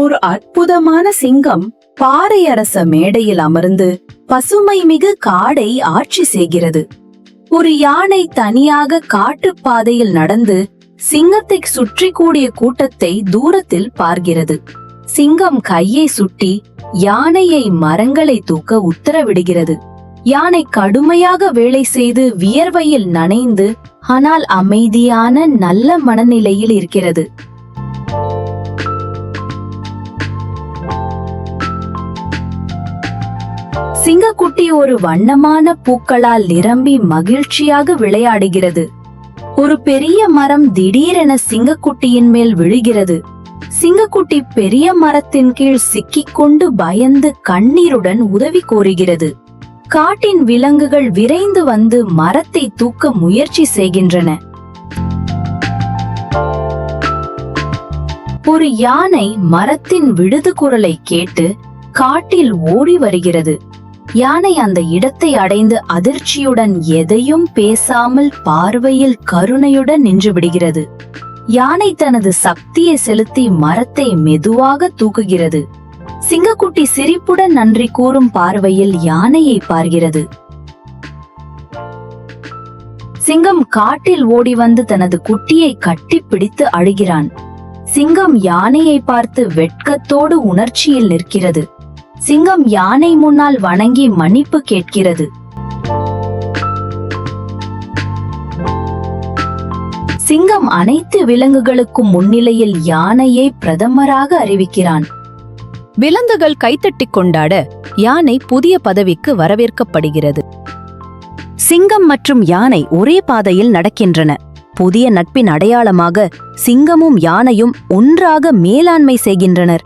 ஒரு அற்புதமான சிங்கம் பாறை அரச மேடையில் அமர்ந்து பசுமை மிகு காடை ஆட்சி செய்கிறது. ஒரு யானை தனியாக காட்டுப் பாதையில் நடந்து சிங்கத்தை சுற்றி கூடிய கூட்டத்தை தூரத்தில் பார்க்கிறது. சிங்கம் கையை சுட்டி யானையை மரங்களை தூக்க உத்தரவிடுகிறது. யானை கடுமையாக வேலை செய்து வியர்வையில் நனைந்து ஆனால் அமைதியான நல்ல மனநிலையில் இருக்கிறது. சிங்கக்குட்டி ஒரு வண்ணமான பூக்களால் நிரம்பி மகிழ்ச்சியாக விளையாடுகிறது. ஒரு பெரிய மரம் திடீரென சிங்கக்குட்டியின் மேல் விழுகிறது. சிங்கக்குட்டி பெரிய மரத்தின் கீழ் சிக்கிக்கொண்டு பயந்து கண்ணீருடன் உதவி கோருகிறது. காட்டின் விலங்குகள் விரைந்து வந்து மரத்தை தூக்க முயற்சி செய்கின்றன. ஒரு யானை மரத்தின் விடுது குரலை கேட்டு காட்டில் ஓடி வருகிறது. யானை அந்த இடத்தை அடைந்து அதிர்ச்சியுடன் எதையும் பேசாமல் பார்வையில் கருணையுடன் நின்று விடுகிறது. யானை தனது சக்தியை செலுத்தி மரத்தை மெதுவாக தூக்குகிறது. சிங்கக்குட்டி சிரிப்புடன் நன்றி கூறும் பார்வையில் யானையை பார்க்கிறது சிங்கம் காட்டில் ஓடி வந்து தனது குட்டியை கட்டிப்பிடித்து அழுகிறான். சிங்கம் யானையை பார்த்து வெட்கத்தோடு உணர்ச்சியில் நிற்கிறது. சிங்கம் யானை முன்னால் வணங்கி மன்னிப்பு கேட்கிறது. சிங்கம் அனைத்து விலங்குகளுக்கும் முன்னிலையில் யானையை பிரதமராக அறிவிக்கிறான். விலங்குகள் கைத்தட்டிக் கொண்டாட யானை புதிய பதவிக்கு வரவேற்கப்படுகிறது. சிங்கம் மற்றும் யானை ஒரே பாதையில் நடக்கின்றன. புதிய நட்பின் அடையாளமாக சிங்கமும் யானையும் ஒன்றாக மேலாண்மை செய்கின்றனர்.